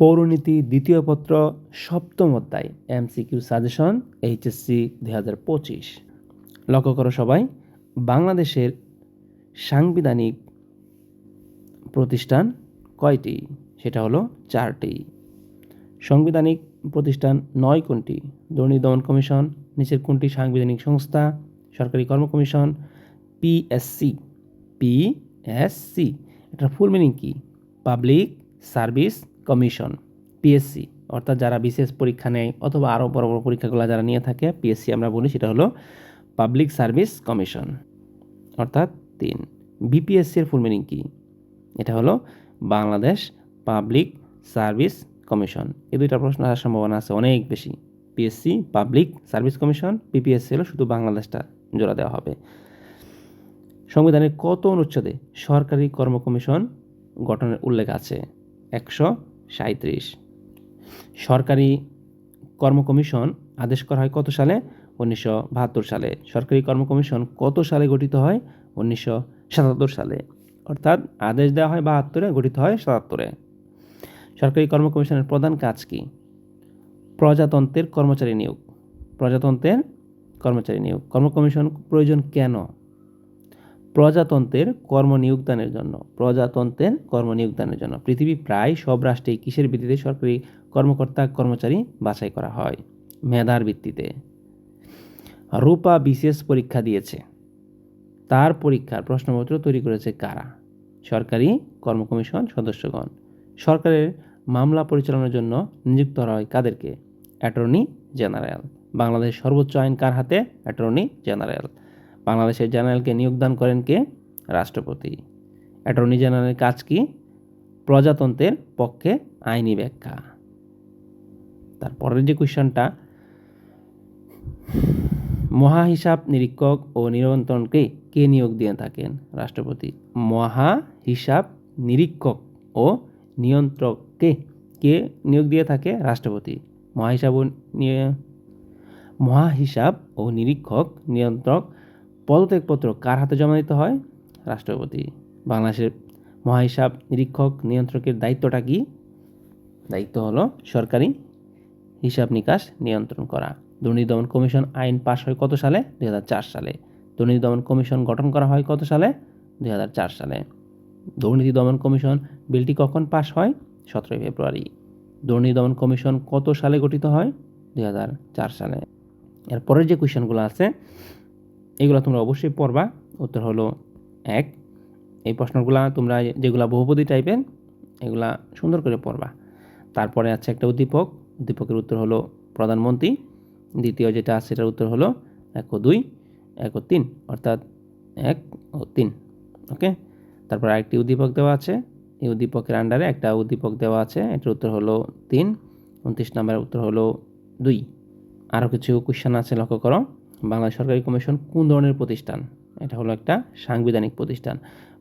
পৌরনীতি, দ্বিতীয় পত্র, সপ্তম অধ্যায়, এমসিকিউ সাজেশন, এইচএসসি দুই হাজার পঁচিশ। লক্ষ্য করো সবাই, বাংলাদেশের সাংবিধানিক প্রতিষ্ঠান কয়টি? সেটা হলো চারটি। সাংবিধানিক প্রতিষ্ঠান নয় কোনটি? দুর্নীতি দমন কমিশন, নিচের কোনটি সাংবিধানিক সংস্থা, সরকারি কর্ম কমিশন পিএসসি পিএসসি এটার ফুল মিনিং কি? পাবলিক সার্ভিস কমিশন পিএসসি অর্থাৎ যারা বিশেষ পরীক্ষা নেয় অথবা আরও বড় বড় পরীক্ষাগুলো যারা নিয়ে থাকে পিএসসি আমরা বলি, সেটা হলো পাবলিক সার্ভিস কমিশন অর্থাৎ তিন। বিপিএসসির ফুল মিনিং কি? এটা হলো বাংলাদেশ পাবলিক সার্ভিস কমিশন এই দুইটা প্রশ্ন আসার সম্ভাবনা আছে অনেক বেশি। PSC public service commission BPSC হলো শুধু বাংলাদেশটা জোড়া দেওয়া হবে। সংবিধানের কত অনুচ্ছেদে সরকারি কর্ম কমিশন গঠনের উল্লেখ আছে? একশো সাঁত্রিশ সরকারি কর্ম কমিশন আদেশ করা হয় কত সালে? উনিশশো বাহাত্তর সালে। সরকারি কর্ম কমিশন কত সালে গঠিত হয়? উনিশশো সাতাত্তর সালে। অর্থাৎ আদেশ দেওয়া হয় বাহাত্তরে, গঠিত হয় সাতাত্তরে। সরকারি কর্ম কমিশনের প্রধান কাজ কি? প্রজাতন্ত্রের কর্মচারী নিয়োগ। প্রজাতন্ত্রের কর্মচারী নিয়োগ। কর্ম কমিশন প্রয়োজন কেন? প্রজাতন্ত্রের কর্ম নিয়োগদানের জন্য, প্রজাতন্ত্রের কর্ম নিয়োগদানের জন্য। পৃথিবী প্রায় সব রাষ্ট্রেই কিসের ভিত্তিতে সরকারি কর্মকর্তা, কর্মচারী বাছাই করা হয়? মেধার ভিত্তিতে। রূপা বিশেষ পরীক্ষা দিয়েছে। তার পরীক্ষার প্রশ্নপত্র তৈরি করেছে কারা? সরকারি কর্ম কমিশন সদস্যগণ। সরকারের মামলা পরিচালনার জন্য নিযুক্ত করা হয় কাদেরকে? Attorney general. বাংলাদেশ সর্বোচ্চ আইন কার হাতে? Attorney general. বাংলাদেশের জেনারেলকে নিয়োগদান করেন কে? রাষ্ট্রপতি। অ্যাটর্নি জেনারেলের কাজ কি? প্রজাতন্ত্রের পক্ষে আইনি ব্যাখ্যা। তারপরের যে কোয়েশ্চনটা মহা হিসাব নিরীক্ষক ও নিয়ন্ত্রণকে কে নিয়োগ দিয়ে থাকেন? রাষ্ট্রপতি। মহা হিসাব নিরীক্ষক ও নিয়ন্ত্রককে কে নিয়োগ দিয়ে থাকে? রাষ্ট্রপতি। মহাহিসাব ও নিয়ে- মহাহিসাব ও নিরীক্ষক, নিয়ন্ত্রক পদত্যাগপত্র কার হাতে জমা দিতে হয়? রাষ্ট্রপতি। বাংলাদেশের মহাহিসাব নিরীক্ষক নিয়ন্ত্রকের দায়িত্বটা কি? দায়িত্ব হলো সরকারি হিসাব নিকাশ নিয়ন্ত্রণ করা। দুর্নীতি দমন কমিশন আইন পাশ হয় কত সালে? দু হাজার চার সালে। দুর্নীতি দমন কমিশন গঠন করা হয় কত সালে? দু হাজার চার সালে। দুর্নীতি দমন কমিশন বিলটি কখন পাশ হয়? সতেরোই ফেব্রুয়ারি। দুর্নীতি দমন কমিশন কত সালে গঠিত হয়? দু হাজার চার সালে। এরপরের যে কোয়েশনগুলো আছে এগুলো তোমরা অবশ্যই পড়বা। উত্তর হলো এক। এই প্রশ্নগুলা তোমরা যেগুলা বহুপদী টাইপের এগুলা সুন্দর করে পড়বা। তারপরে আছে একটা উদ্দীপক। উদ্দীপকের উত্তর হলো প্রধানমন্ত্রী। দ্বিতীয় যেটা আছে সেটার উত্তর হলো এক ও দুই, এক ও তিন, অর্থাৎ এক ও তিন। ওকে? তারপর আরেকটি উদ্দীপক দেওয়া আছে। এই উদ্দীপকের আন্ডারে একটা উদ্দীপক দেওয়া আছে। এটার উত্তর হলো তিন। উনত্রিশ নম্বরের উত্তর হলো দুই। আরও কিছু কোশ্চেন আছে, লক্ষ্য করো। বাংলাদেশ সরকারি কমিশন কোন ধরনের প্রতিষ্ঠান? এটা হলো একটা সাংবিধানিক প্রতিষ্ঠান।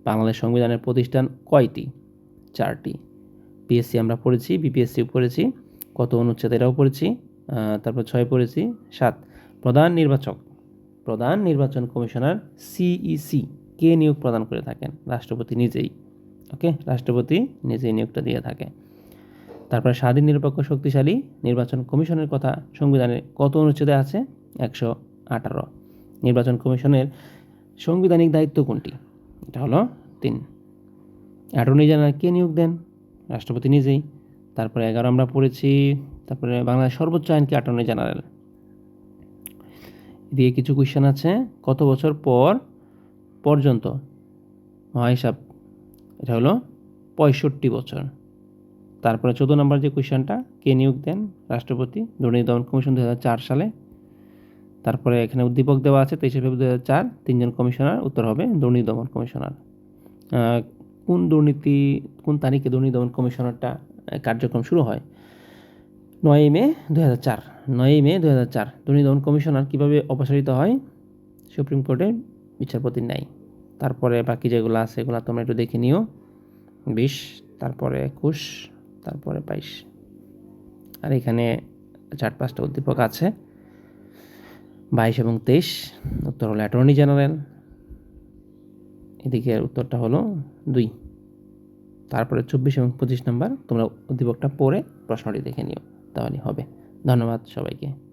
বাংলাদেশ সংবিধানের প্রতিষ্ঠান কয়টি? চারটি। পিএসসি আমরা পড়েছি বিপিএসসিও পড়েছি, কত অনুচ্ছেদ এটাও পড়েছি তারপর ছয় পড়েছি, সাত। প্রধান নির্বাচক। প্রধান নির্বাচন কমিশনার সিইসি কে নিয়োগ প্রদান করে থাকেন? রাষ্ট্রপতি নিজেই। ওকে? রাষ্ট্রপতি নিজেই নিয়োগটা দিয়ে থাকে। তারপরে স্বাধীন, নিরপেক্ষ, শক্তিশালী নির্বাচন কমিশনের কথা সংবিধানে কত অনুচ্ছেদে আছে? একশো আঠারো। নির্বাচন কমিশনের সাংবিধানিক দায়িত্ব কোনটি? এটা হলো তিন। অ্যাটর্নি জেনারেল কে নিয়োগ দেন? রাষ্ট্রপতি নিজেই। তারপরে এগারো আমরা পড়েছি। তারপরে বাংলাদেশ সর্বোচ্চ আইন কি অ্যাটর্নি জেনারেল। দিয়ে কিছু কোয়েশ্চেন আছে। কত বছর পর পর্যন্ত? মহাহিসাব, এটা হলো পঁয়ষট্টি বছর। তারপরে চোদ্দ নম্বর যে কোয়েশ্চেনটা কে নিয়োগ দেন? রাষ্ট্রপতি, দুর্নীতি দমন কমিশন দু হাজার চার সালে। তারপরে এখানে উদ্দীপক দেওয়া আছে, তেইশে ফেব্রুয়ারি দু চার, তিনজন কমিশনার, উত্তর হবে দুর্নীতি দমন কমিশনার। কোন দুর্নীতি, কোন তারিখে দুর্নীতি দমন কমিশনারটা কার্যক্রম শুরু হয়? নয়ই মে দু হাজার চার, নয়ই মে দু হাজার চার, দুর্নীতি দমন কমিশনার কীভাবে অপসারিত হয়? সুপ্রিম কোর্টে বিচারপতির নাই তারপরে বাকি যেগুলো আছে, এগুলো তোমরা একটু দেখে নিও। বিশ, তারপরে একুশ, তারপরে বাইশ। আর এখানে চার পাঁচটা উদ্দীপক আছে। বাইশ এবং তেইশ। উত্তর হলো অ্যাটর্নি জেনারেল। এদিকে উত্তরটা হলো দুই। তারপরে চব্বিশ এবং পঁচিশ নম্বর। তোমরা উদ্দীপকটা পড়ে প্রশ্নটি দেখে নিও। তাহলে হবে। ধন্যবাদ সবাইকে।